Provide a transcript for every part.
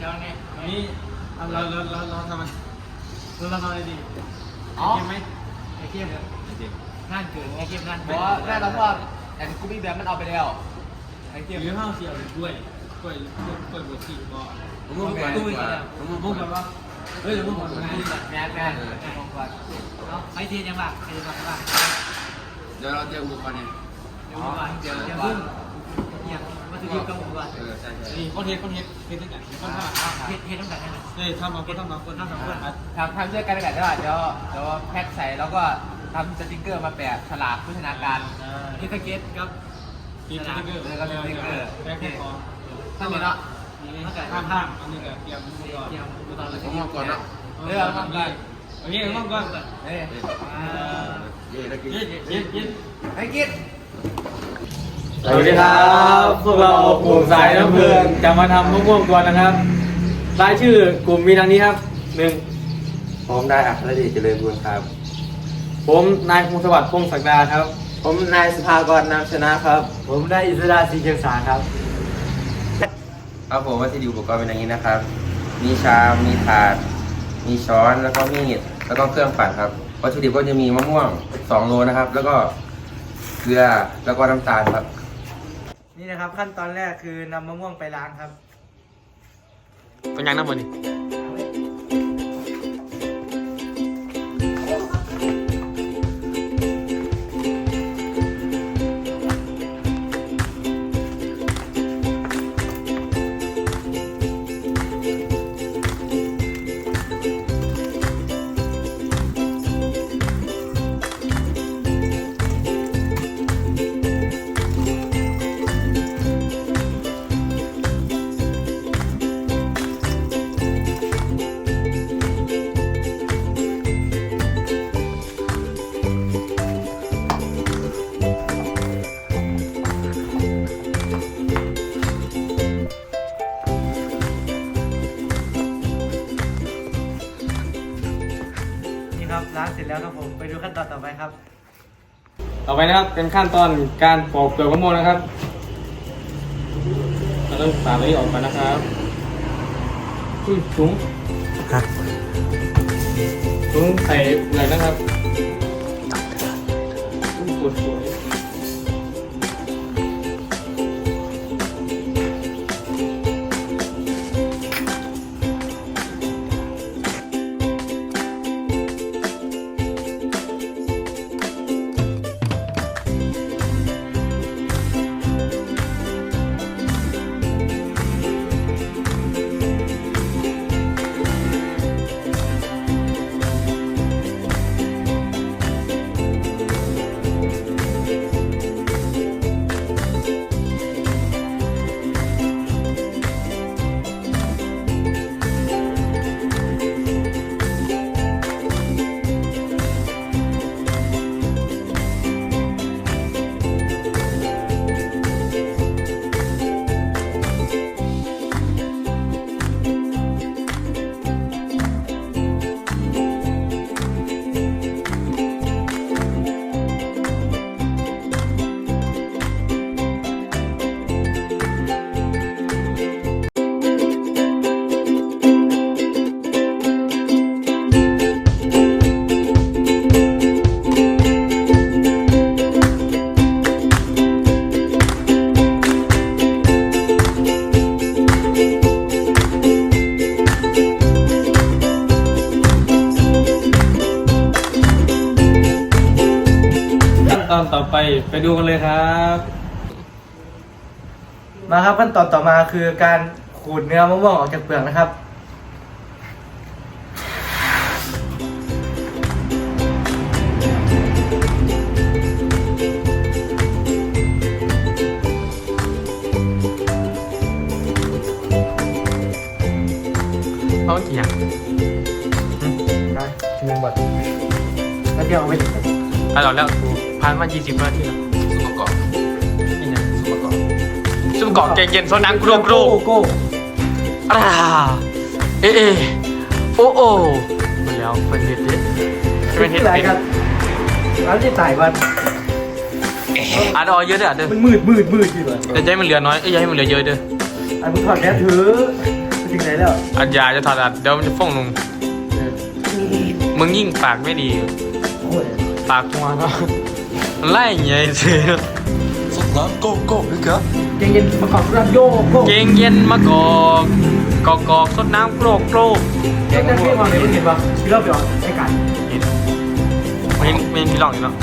เดี๋ยวไงนี่เราเราเราเราทำมันเราเราทำอะไรดีอ๋อเกมไหมไอ้เกียมเนี่ยงานเกิดไอ้เกียมงานเพเกิดราะว่าแม่เราพ่อแต่กูมีแบบมันเอาไปแล้วไอ้หเทียมรือข้าวเสียวหรือกล้วยกล้วยกล้วยบวชชีก็ผมมุ่งก่อนดีกว่าผมมุ่งมุ่งก่กัอนนว่าเฮ้ยเดี๋ยวมุ่งก่อนนะแม่แม่ของก่อนเนาะไอ้เทียนยังบ้างไอ้เทียนยังบ้างเดี๋ยวเราเจออุปกรณ์เนี่ยเดี๋ยวก่อนเดี๋ยวเดี๋ยวพึ่งเทียนวัตถุดิบกับอุปกรณ์เออใช่ใช่นี่คนเฮ็ดคนเฮ็ดเฮ็ดที่ไหนคนทำเทียนเทียนต้องการให้หน่อยเฮ้ยทำมาคนทำมาคนทำมาคนทำทำช่วยกันได้ได้เดี๋ยวเดี๋ยวแพ็คใส่แล้วก็ทำสติกเกอร์มาแปะฉลากพัฒนาการนี่ก็เก็ตกับตีสติ๊กเกอร์แพ็คแพ็คของทั้งนี้เนาะนี่ข้ามข้ามอันนี้ก็เตรียมอุปกรณ์เทียมอุปกรณ์เลยผมมุ่งก่อนเนาะเรื่องมั่งกันโอเคมั่งกันเฮ้ยเย่ตะกี้เย็นเย็นเย็นไอ้กิ๊ด สวัสดีครับพวกเรากลุ่มสายน้ำเพลิงจะมาทำมะม่วงกวนนะครับรายชื่อกลุ่มมีดังนี้ครับหนึ่งผมได้อัครเดชเจริญบุญครับ ผมนายพงศวัสดิ์พงศักดาครับ ผมนายสภากรนามชนะครับ ผมได้อิสระศรีเชียงสาครับ ครับผมวัตถุดิบอุปกรณ์เป็นอย่างนี้นะครับ มีชามมีถาด มีช้อนแล้วก็มีดแล้วก็เครื่องปั่นครับวัตถุดิบก็จะมีมะม่วง2โลนะครับ แล้วก็เกลือแล้วก็น้ำตาลครับ นี่นะครับขั้นตอนแรกคือนำมะม่วงไปล้างครับ เป็นยังน้ำมันนี่ ตอนต่อไปครับ ต่อไปนะครับเป็นขั้นตอนการปอกเปลือกมะม่วงนะครับเราต้องสาตัวนี้ออกมานะครับอุ้ยถุงถุงใส่เปลือกนะครับอุ้ยปวดสว ไปไปดูกันเลยครับ มาครับขั้นตอนต่อมาคือการขูดเนื้อมะม่วงออกจากเปลือกนะครับเอากี่อย่างได้หนึ่งบาทแล้วเดี๋ยวเอาไป อะเราแล้วผ่านมา 20นาทีแล้วสุปกรณ์นี่นะสุปกรณ์ซุปกรอบแกงเย็นโซนังกรูกรูโก้อ่าเอะเอะโอ้โอ้หมดแล้วเป็นเห็ดดิเป็นเห็ดไหนเป็นกันร้านที่ตายวันอะเดอเยอะเด้อเด้อมันมืดมืดมืดอยู่เลยแต่ใจมันเหลือน้อยเอ้ยอย่าให้มันเหลือเยอะเด้ออันมึงถอดแมสถือถึงไหนแล้วอัดยาจะถอดอัดเดี๋ยวมันจะฟ้องลงมึงยิ่งปากไม่ดีโอ้ย ปากมัวเนาะไล่เงี้ยสิเย็นๆประกอบรับโยกโก้เกงเย็นมากอกกอกกอกสดน้ำโกรกโกรกเจ๊กันพี่มาเนี่ยเห็นปะพี่รอบเดียวไอ้กันไม่ไม่มีหลอกอีกเนาะ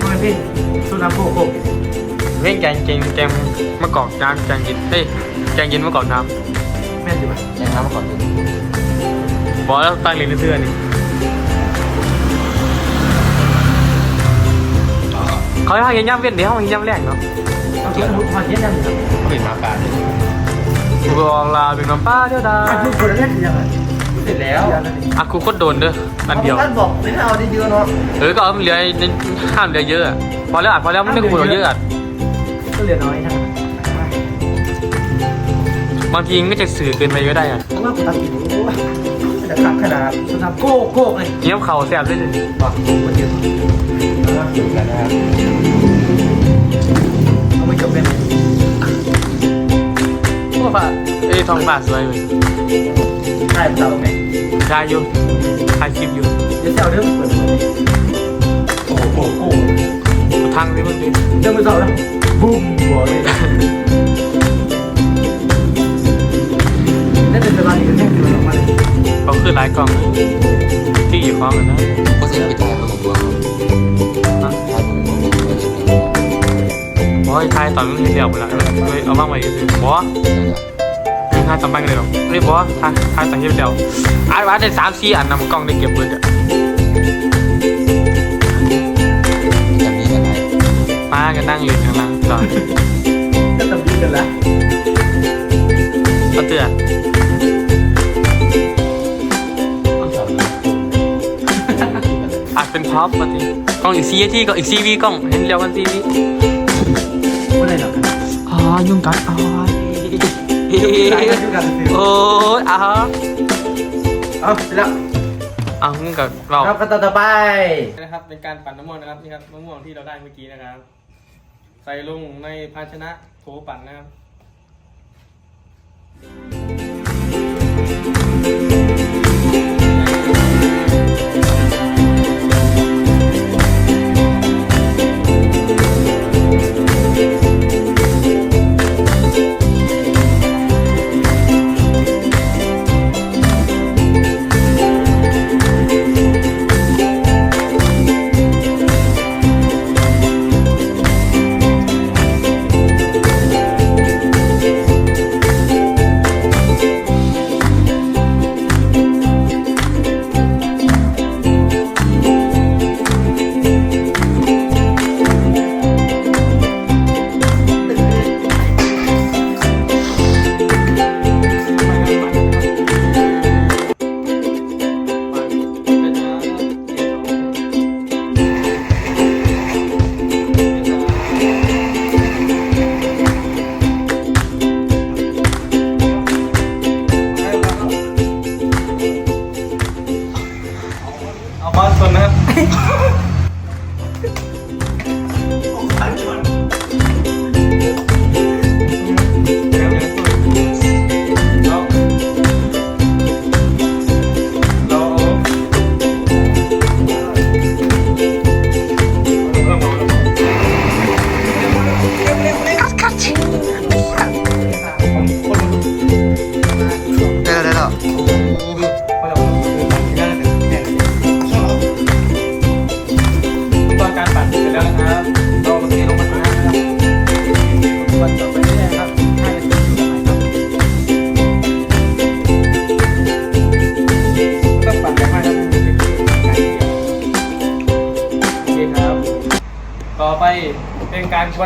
ทำไมพี่สุนัขโก้โก้เล่นแกงเกงแกงมะกอกน้ำแกงเย็นเฮ้ยแกงเย็นมะกอกน้แม่นอยู่ปะแจ้งน้ำมาก่อนดูำบอกแล้วตั้งลิ้นเสื้อนี่ เขาให้กินย่ำเวียนเดี๋ยวให้กินย่ำแรกเนาะเอาเทียนมุดมาเทียนนั่นอยู่ปิดมาปลาเลยบอกลาเป็นน้ำป้าเดียวดาอะพูดคนละเล่นยังไงเสร็จแล้วอะกูโคตรโดนเด้ออันเดียวท่านบอกไม่เอาได้เยอะเนาะเออก็เอามันเหลือห้ามเหลือเยอะอะพอแล้วอัดพอแล้วไม่ได้กูเหลือเยอะอะก็เหลือน้อยนะบางทีมันก็จะสื่อเกินไปก็ได้อะเพราะว่าตัดผิว จะขับขนาดสุนัขโก้โก้เลยเงี้ยเข่าแสบเลยสิบอกมันเยอะถึงกันนะครับเอาไม่จบเป็นโอ้บาทเอ้ยทองบาทสวยเลยใช่เราไหมได้อยู่ถ่ายคลิปอยู่เดี๋ยวเซลเรื่องเปิดโอ้โหโอ้กูทางสิมึงดิเรื่องไม่เศร้าแล้วบุ้มหัวเลย นั่นเป็นเวลาที่แม่งดูออกมาเลยเขาคือหลายกล่องที่อยู่คล้องกันนะก็เสียไปจ่ายมาของตัวเขาจ่ายมาของตัวเลยบอยทายตอนนี้เดียวหมดละเลยเอาบ้างไว้กันสิบอสไม่ทายตอนบ้างเลยหรอกเรียบอสทายทายตอนที่เดียวไอ้วัดได้สามสี่อันนำกล้องได้เก็บเบิดอะจะมีอะไรมากันนั่งอยู่ข้างล่างตอนก็ตำดีกันแล้วเอาเตือน เป็นพ็อปมาทีกล้องอีกซีที่ก็อีกซีวีกล้องเห็นเรียวกันซีวีไม่ได้หรอกอ๋อยุ่งกันอ๋อใช่ก็คือการซื้อโอ้ยอะเอาเสร็จแล้วอะมึงกับเราครับขั้นตอนต่อไปนะครับเป็นการปั่นน้ำมันนะครับนี่ครับมะม่วงที่เราได้เมื่อกี้นะครับ ใส่ลงในภาชนะโถปั่นนะครับ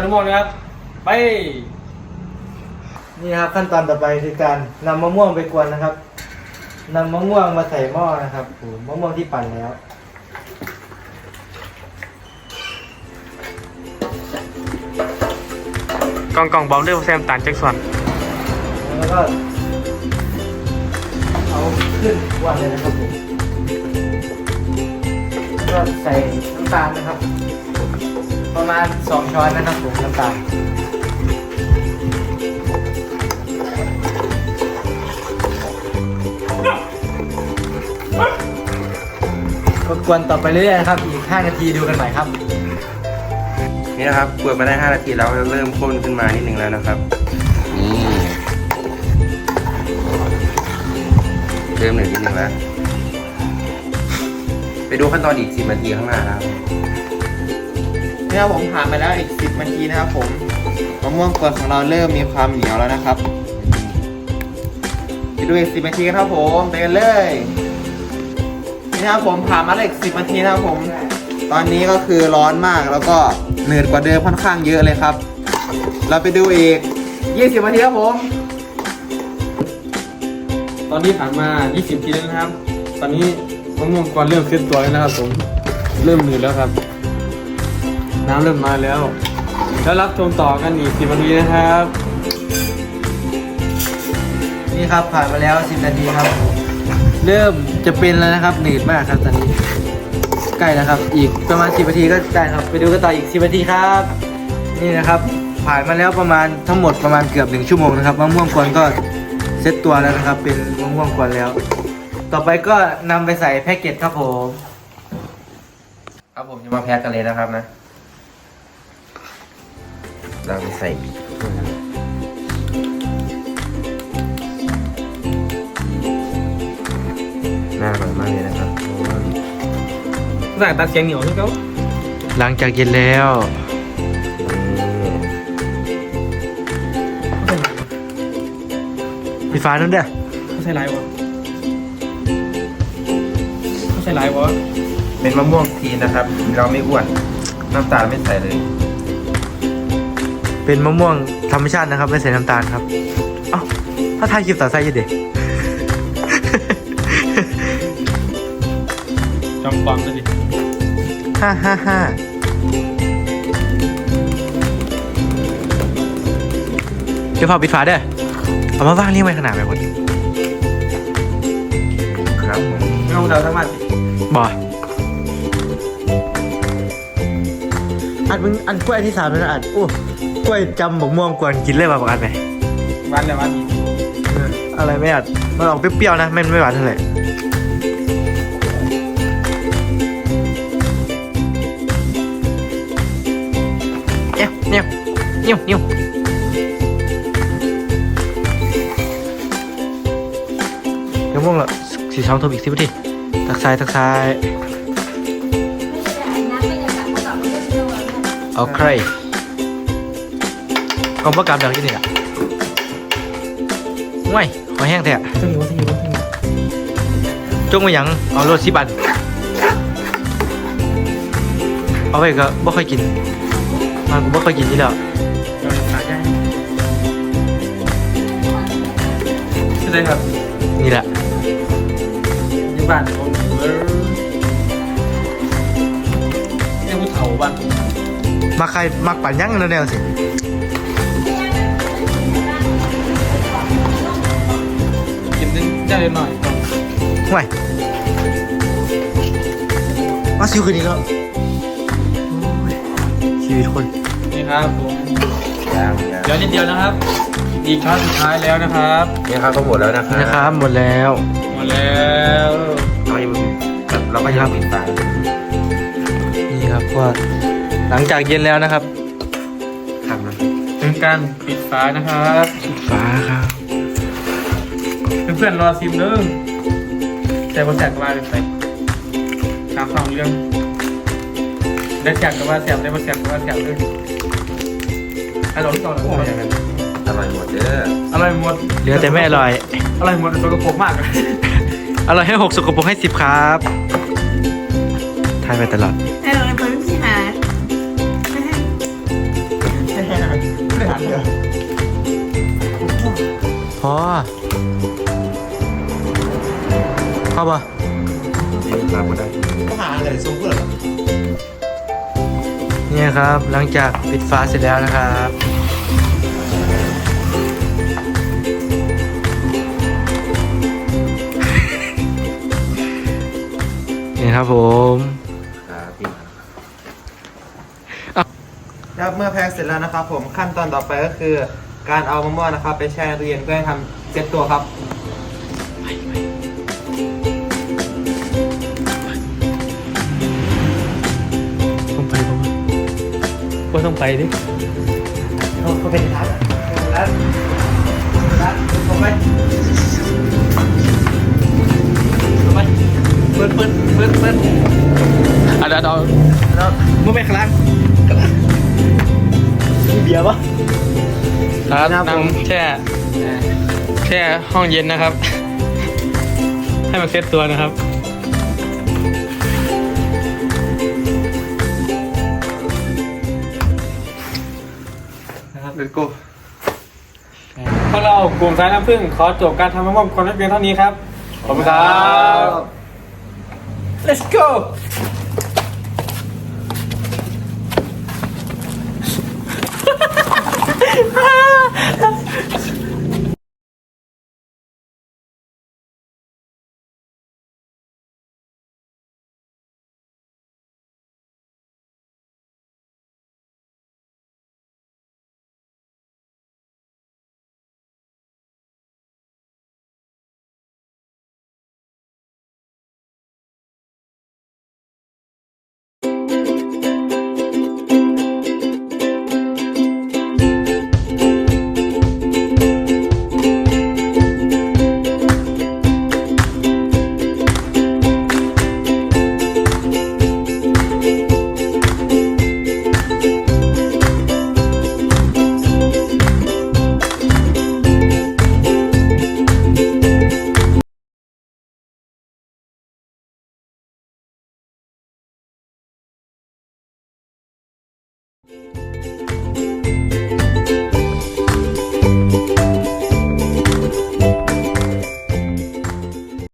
เป็นการชวนน้ำมันนะครับ ไป นี่ครับขั้นตอนต่อไปคือการนำมะม่วงไปกวนนะครับนำมะม่วงมาใส่หม้อนะครับผมมะม่วงที่ปั่นแล้ว กล่องกล่องบอมด้วยแซมตันแจ็คสันแล้วก็เอาขึ้นกวนเลยนะครับผมก็ใส่น้ำตาลนะครับ ประมาณ 2 ช้อนนะครับผมน้ำตาลก็กวนต่อไปเรื่อยๆครับ อีก 5 นาทีดูกันใหม่ครับ นี่นะครับกวนมาได้ 5 นาทีแล้วเริ่มข้นขึ้นมานิดหนึ่งแล้วนะครับนี่เริ่มหนึ่งนิดหนึ่งแล้ว ไปดูขั้นตอนอีก 10 นาทีข้างหน้านะครับ นี่ครับผมผ่านไปแล้วอีก 10นาทีนะครับผมมะม่วงกวนของเราเริ่มมีความเหนียวแล้วนะครับไปดูอีก 10นาทีกันครับผมไปกันเลยนี่นะครับผมผ่านมาแล้วอีก 10นาทีนะครับผม ตอนนี้ก็คือร้อนมากแล้วก็เหนืดกว่าเดิมค่อนข้างเยอะเลยครับ เราไปดูอีก 20นาทีครับผม ตอนนี้ผ่านมา 20ทีแล้วนะครับ ตอนนี้มะม่วงกวนเริ่มขึ้นตัวแล้วนะครับผม เริ่มหนืดแล้วครับ น้ำเริ่มมาแล้ว แล้วรับชมต่อกันอีก10นาทีนะครับ นี่ครับผ่านมาแล้ว10นาทีครับ เริ่มจะเป็นแล้วนะครับหนืดมากครับตอนนี้ ใกล้แล้วครับ อีกประมาณ10นาทีก็ได้ครับ ไปดูกันต่ออีก10นาทีครับ นี่นะครับ ผ่านมาแล้วประมาณทั้งหมดประมาณเกือบหนึ่งชั่วโมงนะครับมะม่วงกวนก็เซ็ตตัวแล้วนะครับ เป็นมะม่วงกวนแล้ว ต่อไปก็นำไปใส่แพ็กเกจครับผม ครับผมจะมาแพ็กกันเลยนะครับนะ เราไปใส่น่าอร่อยมากเลยนะครับเพราะว่าสั่งตัดเสียงเหนียวใช่ไหมหลังจากเย็นแล้วพี่ฟ้านั่นเด้อเขาใช่ไรวะเขาใช่ไรวะเป็นมะม่วงทีนนะครับ เราไม่อ้วน น้ำตาลไม่ใส่เลย เป็นมะม่วงธรรมชาตินะครับ ไม่ใส่น้ำตาลครับ เอ้าถ้าทายคลิปต่อไส้ยังเด็กจำความได้ดิฮ่าฮ่าฮ่าเดี๋ยวพอปิดฝาเด้อเอามาว่างเรียงไว้ขนาดแบบนี้ครับผมไม่ต้องเดาทั้งมันบ่อันมึงอันกล้วยที่สามแล้วนะอันโอ้ กล้วยจำบกม่วงกวนกินเลยป่ะบอกอันไหมวันแล้ววันนี้เอออะไรไม่อัดมันออกเปรี้ยวๆนะไม่ไม่หวานเท่าไหร่เนี่ยเนี่ยเนี่ยเนี่ยเดี๋ยวม่วงละสีสองทบอีกสิบนาทีตักซ้ายตักซ้ายโอเค กองประกาศแบบนี้นี่อะง่วยขอแห้งแท้สนิวสนิวสนิวจงมาหยังเอารถสิบัน เอาไปก็บ่ค่อยกินมันกูบ่ค่อยกินนี่แล้วเดี๋ยวขาใหญ่ใช่ไหมครับนี่แหละยี่บ้านผมเออเรียกผู้เฒ่าบ้านมาใครมักปั่นยังนั่นแนวสิ กินได้เลยหน่อยง่วยมาซิวคืนนี้แล้วโอ้ยชีวิตคนนี่ครับผมยางยางเดี๋ยวนิดเดียวนะครับ อีกครั้งสุดท้ายแล้วนะครับนี่ครับก็หมดแล้วนะครันี่นะครับหมดแล้วหมดแล้วเรายังเราก็ยังปิดฝานี่ครับว่าหลังจากเย็นแล้วนะครับทำนะถึงการปิดฝานะครับฟ้าครับ เพื่อนๆรอซิมเด้อใส่บนแสกกว่าเลยใส่ตามสองเรื่องได้แสกกับว่าแสบได้บนแสกกับว่าแสบด้วยฮัลโหลที่ต่อแล้วอร่อยหมดเด้ออร่อยหมดเหลือแต่ไม่อร่อย อร่อยหมดแต่สกปรกมากเลยอร่อยให้หกสกปรกให้สิบครับทายไปตลอดไอ้เรา เป็นพี่หาไม่หันเลยพอพอปะนี่ครับก็ได้เนี่ยครับ หลังจากปิดฟ้าเสร็จแล้วนะครับนี่ครับผมครับพี่ครับเมื่อแพ็กเสร็จแล้วนะครับ ผมขั้นตอนต่อไปก็คือ การเอามะม่วงนะครับ ไปแช่ในตู้เย็นเพื่อให้ทำเซ็ตตัวครับ ไปดิเขาเป็นร้านร้านร้านลงไปลงไปเปิดเปิดเปิดเปิดอะเดี๋ยวเราแล้วมึงไปข้างล่างข้างล่างมีเบียร์ปะครับครับผมนั่งแช่แช่ห้องเย็นนะครับ ให้มันเซ็ตตัวนะครับ นะครับเลโก้พวกเรากลุ่มสายน้ำผึ้งขอจบการทำมะม่วงคนนักเรียนเท่านี้ครับ ขอบคุณครับ let's go